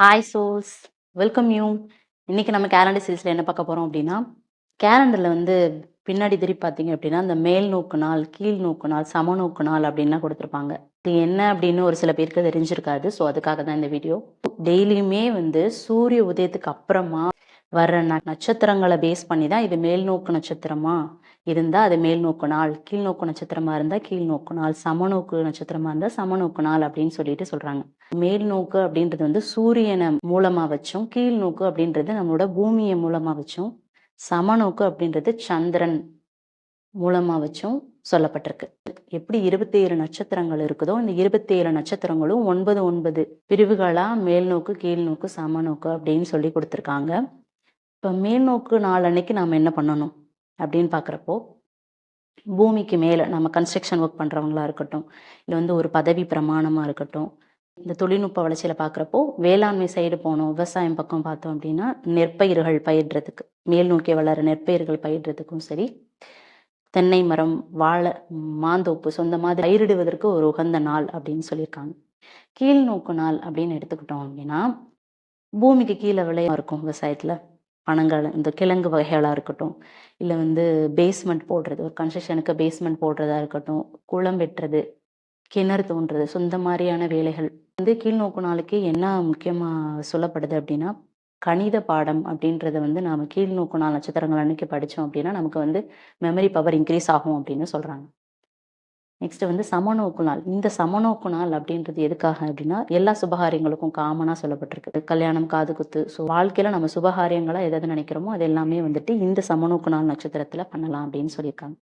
Hi souls welcome you இன்னைக்கு நம்ம calendar சீரீஸில் என்ன பார்க்க போகிறோம் அப்படின்னா கேலண்டரில் வந்து பின்னாடி திருப்பி பார்த்தீங்க அப்படின்னா இந்த மேல் நோக்கு நாள் கீழ் நோக்கு நாள் சம நோக்கு நாள் அப்படின்லாம் கொடுத்துருப்பாங்க. இது என்ன அப்படின்னு ஒரு சில பேருக்கு தெரிஞ்சிருக்காது. ஸோ அதுக்காக தான் இந்த வீடியோ டெய்லியுமே வந்து சூரிய உதயத்துக்கு அப்புறமா வர்ற ந- நட்சத்திரங்களை பேஸ் பண்ணி தான் இது மேல் நோக்கு நட்சத்திரமா இருந்தால் அது மேல் நோக்கு நாள். கீழ் நோக்கு நட்சத்திரமா இருந்தால் கீழ் நோக்கு நாள். சமநோக்கு நட்சத்திரமா இருந்தால் சமநோக்கு நாள் அப்படின்னு சொல்லிட்டு சொல்கிறாங்க மேல் நோக்கு அப்படின்றது வந்து சூரியனை மூலமாக வச்சும் கீழ் நோக்கு அப்படின்றது நம்மளோட பூமியை மூலமாக வச்சும் சமநோக்கு அப்படின்றது சந்திரன் மூலமாக வச்சும் சொல்லப்பட்டிருக்கு. எப்படி இருபத்தி ஏழு நட்சத்திரங்கள் இருக்குதோ இந்த இருபத்தி ஏழு நட்சத்திரங்களும் ஒன்பது ஒன்பது பிரிவுகளாக மேல் நோக்கு கீழ் நோக்கு சமநோக்கு அப்படின்னு சொல்லி கொடுத்துருக்காங்க. இப்போ மேல்நோக்கு நாள் அன்னைக்கு நாம் என்ன பண்ணணும் அப்படின்னு பார்க்குறப்போ பூமிக்கு மேலே நம்ம கன்ஸ்ட்ரக்ஷன் ஒர்க் பண்ணுறவங்களா இருக்கட்டும் இல்லை வந்து ஒரு பதவி பிரமாணமாக இருக்கட்டும் இந்த தொழில்நுட்ப வளர்ச்சியில் பார்க்குறப்போ வேளாண்மை சைடு போனோம் விவசாயம் பக்கம் பார்த்தோம் அப்படின்னா நெற்பயிர்கள் பயிர்றதுக்கு மேல் நோக்கி வளர நெற்பயிர்கள் பயிர்றதுக்கும் சரி தென்னை மரம் வாழை மாந்தோப்பு சொந்த மாதிரி பயிரிடுவதற்கு ஒரு உகந்த நாள் அப்படின்னு சொல்லியிருக்காங்க. கீழ் நோக்கு நாள் அப்படின்னு எடுத்துக்கிட்டோம் அப்படின்னா பூமிக்கு கீழே விளையா இருக்கும் விவசாயத்தில். பணங்கள் இந்த கிழங்கு வகைகளாக இருக்கட்டும் இல்லை வந்து பேஸ்மெண்ட் போடுறது ஒரு கன்ஸ்ட்ரக்ஷனுக்கு பேஸ்மெண்ட் போடுறதா இருக்கட்டும் குளம் வெட்டுறது கிணறு தோன்றது ஸோ இந்த மாதிரியான வேலைகள். வந்து கீழ்நோக்கு நாளுக்கு என்ன முக்கியமாக சொல்லப்படுது அப்படின்னா கணித பாடம் அப்படின்றத வந்து நாம கீழ்நோக்கு நாள் நட்சத்திரங்கள் அன்னைக்கு படித்தோம் அப்படின்னா நமக்கு வந்து மெமரி பவர் இன்க்ரீஸ் ஆகும் அப்படின்னு சொல்கிறாங்க நெக்ஸ்ட் வந்து சமநோக்கு நாள். இந்த சமநோக்கு நாள் அப்படின்றது எதுக்காக அப்படின்னா எல்லா சுபகாரியங்களுக்கும் காமனாக சொல்லப்பட்டிருக்கு. கல்யாணம் காது குத்து ஸோ வாழ்க்கையில் நம்ம சுபகாரியங்களாக எதாவது நினைக்கிறோமோ அது எல்லாமே வந்துட்டு இந்த சமநோக்கு நாள் நட்சத்திரத்தில் பண்ணலாம் அப்படின்னு சொல்லியிருக்காங்க.